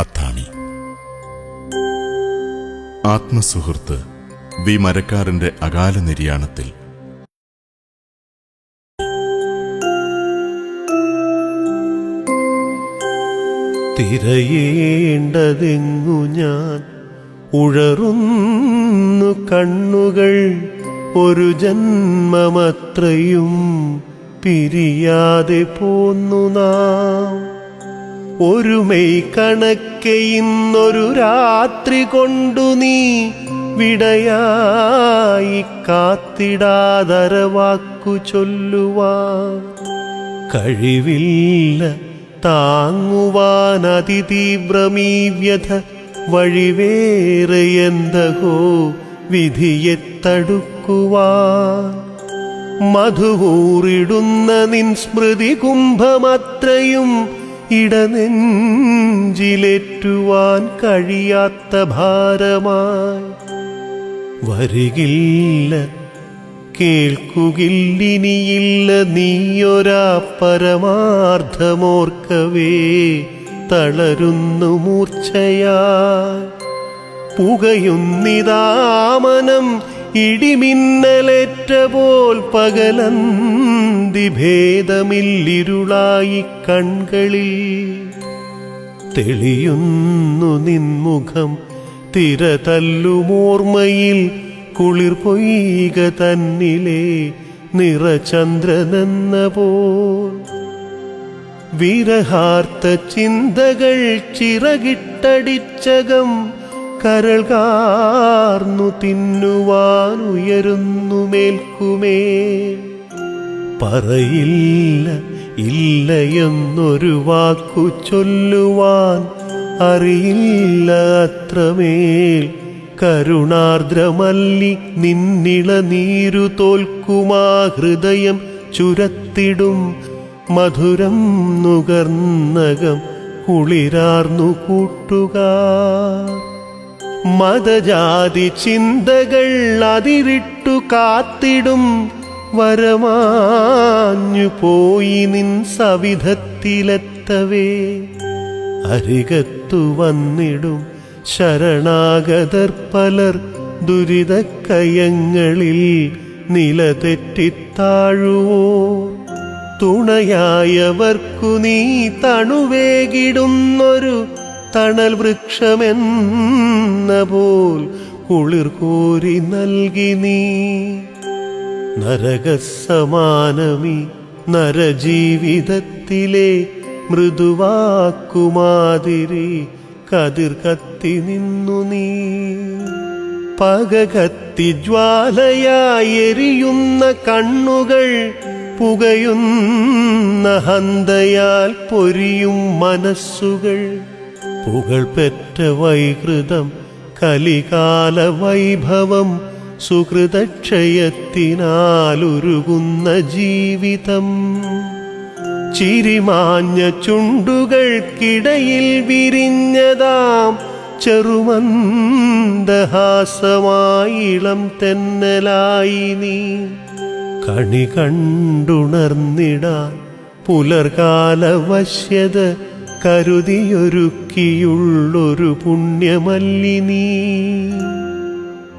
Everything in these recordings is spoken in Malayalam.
അത്താണി. ആത്മസുഹൃത്ത് വി മരക്കാരന്റെ അകാല നിര്യാണത്തിൽ. തിരയേണ്ടതെങ്ങു ഞാൻ ഉഴറുന്നു കണ്ണുകൾ ഒരു ജന്മമത്രയും പിരിയാതെ പോന്നു നാം. ഒരു മെയ് ഇന്നൊരു രാത്രി കൊണ്ടു നീ വിടയായി കാത്തിടാതരവാക്കു ചൊല്ലുവാ കഴിവില്ല താങ്ങുവാൻ അതിതീവ്രമീ വ്യഥ വഴിവേറെ എന്തകോ വിധിയെ തടുക്കുവാൻ. മധുവൂറിടുന്ന നിൻ സ്മൃതി കുംഭമത്രയും ഇടനെഞ്ചിലേറ്റുവാൻ കഴിയാത്ത ഭാരമായി. വരികില്ല കേൾക്കുകില്ലിനിയില്ല നീയൊരാ പരമാർത്ഥമോർക്കവേ തളരുന്നു മൂർച്ചയാ പുകയുന്നിതാമനം ഇടിമിന്നലേറ്റ പോൽ പകലന്തി ഭേദമില്ലിരുളായി കൺകളിൽ. തെളിയുന്നു നിൻമുഖം തിര തല്ലുമോർമ്മയിൽ കുളിർ പൊയ്ക തന്നിലെ നിറചന്ദ്രനെന്ന പോൽ. വിരഹാർത്ത ചിന്തകൾ ചിറകിട്ടടിച്ചകം കരൾ കാർന്നു തിന്നുവാൻ ഉയരുന്നു മേൽക്കുമേൽ പറയില്ല ഇല്ല എന്നൊരു വാക്കു ചൊല്ലുവാൻ അറിയില്ല അത്രമേൽ. കരുണാർദ്രമല്ലി നിന്നിള നീരു തോൽക്കുമാ ഹൃദയം ചുരത്തിടും. മധുരം നുകർന്നകം കുളിരാർന്നു കൂട്ടുകാർ. മതജാതി ചിന്തകൾ അതിരിട്ടു കാത്തിടും. വരമാഞ്ഞു പോയി നിൻ സവിധത്തിലെത്തവേ. അരികത്തു വന്നിടും ശരണാഗതർ പലർ ദുരിതക്കയങ്ങളിൽ നിലതെറ്റിത്താഴുവോ തുണയായവർക്കു നീ തണുവേകിടുന്നൊരു തണൽ വൃക്ഷമെന്ന പോൽ കുളിർ കോരി നൽകി നീ. നരകസമാനമി നരജീവിതത്തിലെ മൃദുവാക്കുമാതിരി കതിർ കത്തി നിന്നു നീ. പക കത്തി ജ്വാലയായി എരിയുന്ന കണ്ണുകൾ പുകയുന്ന ഹന്തയാൽ പൊരിയും മനസ്സുകൾ. പുകൾ പെറ്റ വൈകൃതം കലികാല വൈഭവം സുഹൃതക്ഷയത്തിനാലുരുകുന്ന ജീവിതം. ചിരിമാഞ്ഞ ചുണ്ടുകൾക്കിടയിൽ വിരിഞ്ഞതാം ചെറുമന്ദഹാസമായിളം തെന്നലായി നീ. കണി കണ്ടുണർന്നിടാൻ പുലർകാല വശ്യത കരുതിയൊരുക്കിയുള്ളൊരു പുണ്യമല്ലി നീ.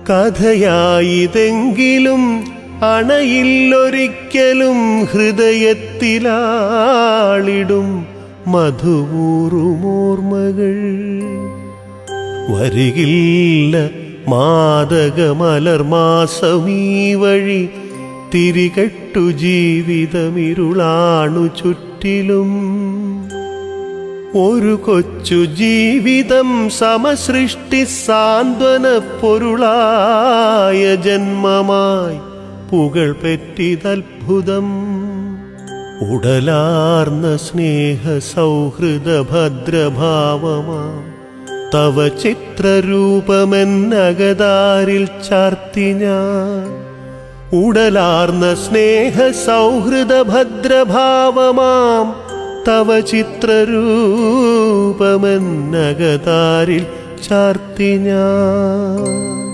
കഥയായിതെങ്കിലും അണയില്ലൊരിക്കലും ഹൃദയത്തിലാളിടും മധുവൂറുമോർമകൾ വരികില്ല മാതകമലർമാസമീ വഴി തിരികെട്ടു ജീവിതമിരുളാണു ചുറ്റിലും. ഒരു കൊച്ചു ജീവിതം സമസൃഷ്ടി സാന്ത്വന പൊരുളായ ജന്മമായി പുകൾ പെറ്റിതത്ഭുതം. ഉടലാർന്ന സ്നേഹ സൗഹൃദ ഭദ്രഭാവമാ തവ ചിത്രരൂപമെന്നകതാരിൽ ചാർത്തി ഞാൻ. ഉടലാർന്ന സ്നേഹ സൗഹൃദ ഭദ്രഭാവമാം തവ ചിത്രരൂപമെന്നകതാരിൽ ചാർത്തി ഞാൻ.